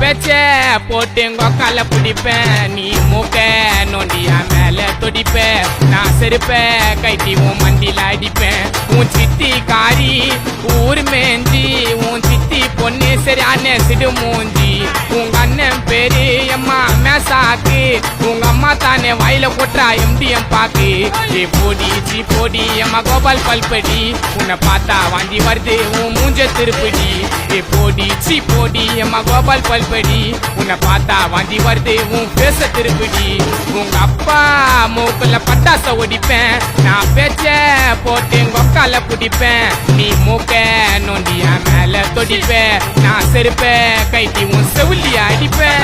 பேச்ச போட்டு கொக்கால பிடிப்பேன். நீ மூக்க நோண்டியா மேல தொடிப்பேன். நான் செருப்ப கைட்டி உன் மண்டியில் அடிப்பேன். உன் சித்தி காரி ஊர் மேஞ்சி உன் சித்தி பொண்ணு சரியான சிடு மூஞ்சி உங்க அண்ணன் பேரு எம்மா மேசாக்கு. உங்க அம்மா தானே வாயில கொட்டுறா எம்டிஎம் பாக்கு. ஏ போடி சி போடி எம்மா கோபால் பல்படி. உன்னை பார்த்தா வாந்தி வருது உன் மூஞ்ச திருப்படி. ஏ போடி சி போடி எம்மா கோபால் பல்படி. உன்னை பார்த்தா வாந்தி வருது உன் பேச திருப்படி. உங்க அப்பா மூக்குல பட்டாச ஒடிப்பேன். நான் பேச்ச போட்டு கொக்கால பிடிப்பேன். நீ மூக்க நோண்டியா மேல தொடிப்பேன் நான் செருப்ப கைட்டி உன் செவிலிய அடிப்பேன்